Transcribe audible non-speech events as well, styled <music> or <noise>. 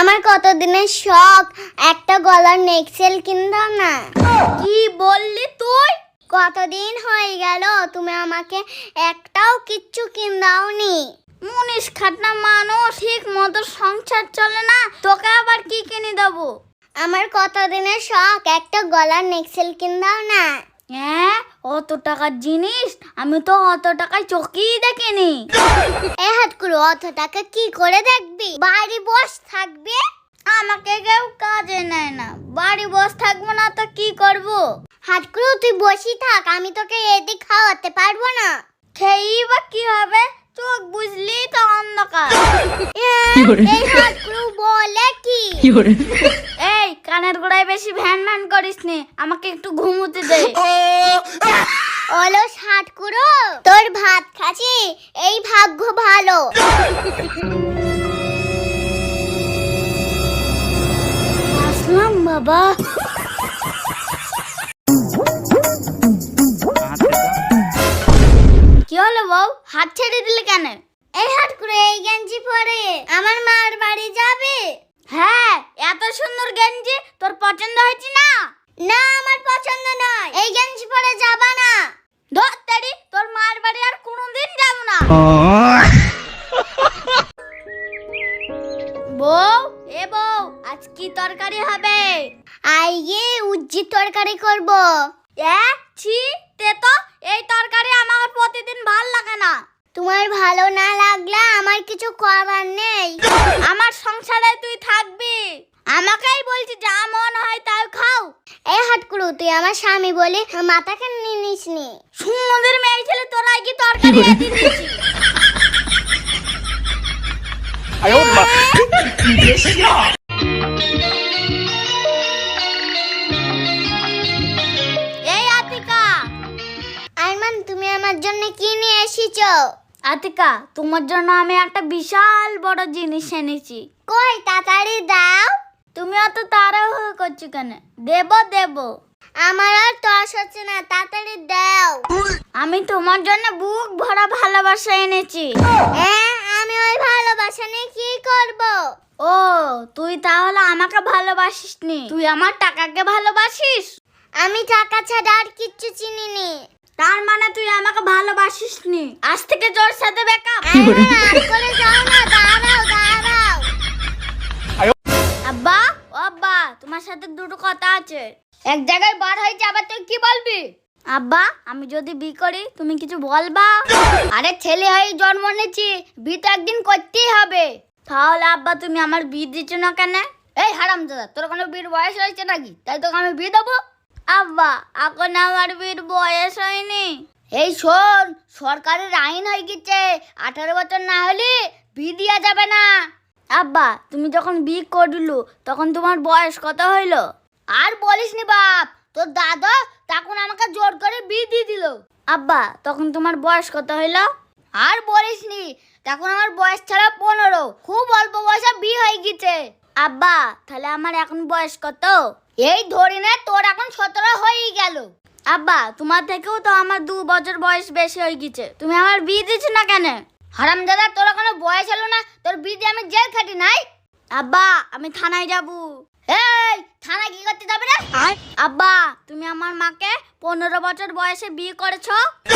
আমার কতদিনের শখ? একটা গলার নেকসেল কিনদাও না? কি বললি তুই? কতদিন হয়ে গেল, তুমি আমাকে একটাও কিচ্ছু কিনদাওনি মুনিশ খাটনা মানুষ, ঠিক মতো সংসার চলে না, তোকে আবার কি কিনে দেবো? আমার কতদিনের শখ? একটা গলার নেকসেল কিনদাও না। হ্যাঁ অত টাকার জিনিস আমি তো অত টাকায় চোখেই দেখিনি। <laughs> এ হাত করে অত টাকা কি করে দেখবি? বাড়ি বস থাকবে? আমাকে কেউ কাজে নেয় না। বাড়ি বস থাকব না তো কি করব? হাত করে তুই বসি থাক আমি তোকে এদিক খাওয়াতে পারব না। খেয়েই বা কি হবে? চোখ বুঝলি তো অন্ধকার। <laughs> এই হাত করে বলে কি? এই কানের গোড়ায় বেশি ভ্যান ভ্যান করিস নি আমাকে একটু ঘুমোতে দে। <laughs> অলস হাট কুড়ো তোর ভাত খাচ্ছি এই ভাগ্য ভালো। আসলাম বাবা। কি হলো বউ? হাত ছেড়ে দিলে কেন? এই হাট করে এই গেঞ্জি পরে। আমার মার বাড়ি যাবে? হ্যাঁ এত সুন্দর গেঞ্জি তোর পছন্দ কি তরকারি হবে? আইয়ে উজ্জি তরকারি করব। এ ছি তে তো এই তরকারি আমার প্রতিদিন ভালো লাগে না। তোমার ভালো না লাগলে আমার কিছু করার নেই। আমার সংসারে তুই থাকবি। আমাকেই বলছি যা মন হয় তাই খাও। এই হাট করু তুই আমার স্বামী বলি মাথাকে নিনিস নি সুন্দর মেয়ে ছেলে তোরাই কি তরকারি এনে আতিকা তোমার জন্য আমি একটা বিশাল বড় জিনিস এনেছি। কই তাড়াতাড়ি দাও। তুমি অত তাড়াহুড়ো করছ কেন? দেব দেব। আমার আর তস হচ্ছে না তাড়াতাড়ি দাও। আমি তোমার জন্য বুক ভরা ভালোবাসা এনেছি। হ্যাঁ আমি ওই ভালোবাসা নিয়ে কি করব? ও তুই তাহলে আমাকে ভালোবাসিস নি তুই আমার টাকাকে ভালোবাসিস? আমি টাকা ছাড়া আর কিচ্ছু চিনিনি। তার মানে তুই আমাকে ভালোবাসিস নি আজ থেকে তোর সাথে বেকআপ করে যাও না দাঁড়াও দাঁড়াও। আব্বা ও আব্বা তোমার সাথে দুটো কথা আছে। এক জায়গায় বার হয়েছে আবার তুই কি বলবি? আব্বা আমি যদি বি করি তুমি কিছু বলবা? আরে ছেলে হয়ে জন্ম নিয়েছি বি তো একদিন করতেই হবে। তাহলে আব্বা তুমি আমার বি দিচ্ছ না কেন? এই হারাম দাদা তোর কোনো বীর বয়স হয়েছে নাকি? তাই তোকে আমি বি দেবো? আব্বা, এখন আমার বীর বয়স হয়নি। এই শোন, সরকারের আইন হয়ে গেছে। আঠারো বছর না হলে বি দেওয়া যাবে না। আব্বা, তুমি যখন বি করলু, তখন তোমার বয়স কত হইল? আর বলিস নি বাপ, তোর দাদা তখন আমাকে জোর করে বি দিয়ে দিল। আব্বা, তখন তোমার বয়স কত হইল? আর বলিস নি, তখন আমার বয়স ছাড়া পনেরো। খুব অল্প বয়সে বি হয়ে গেছে। আব্বা তাহলে আমার এখন বয়স কত? এই ধরি না তোর এখন সতেরো হয়েই গেল। আব্বা তোমার থেকেও তো আমার দু বছর বয়স বেশি হয়ে গেছে। তুমি আমার বিয়ে দিচ্ছ না কেন? হারাম দাদা তোর কোনো বয়স হলো না। তোর বিয়ে আমি জেল খাটি নাই। আব্বা আমি থানায় যাব। এই থানায় কি করতে যাবে রে? আব্বা তুমি আমার মাকে পনেরো বছর বয়সে বিয়ে করেছ? <laughs>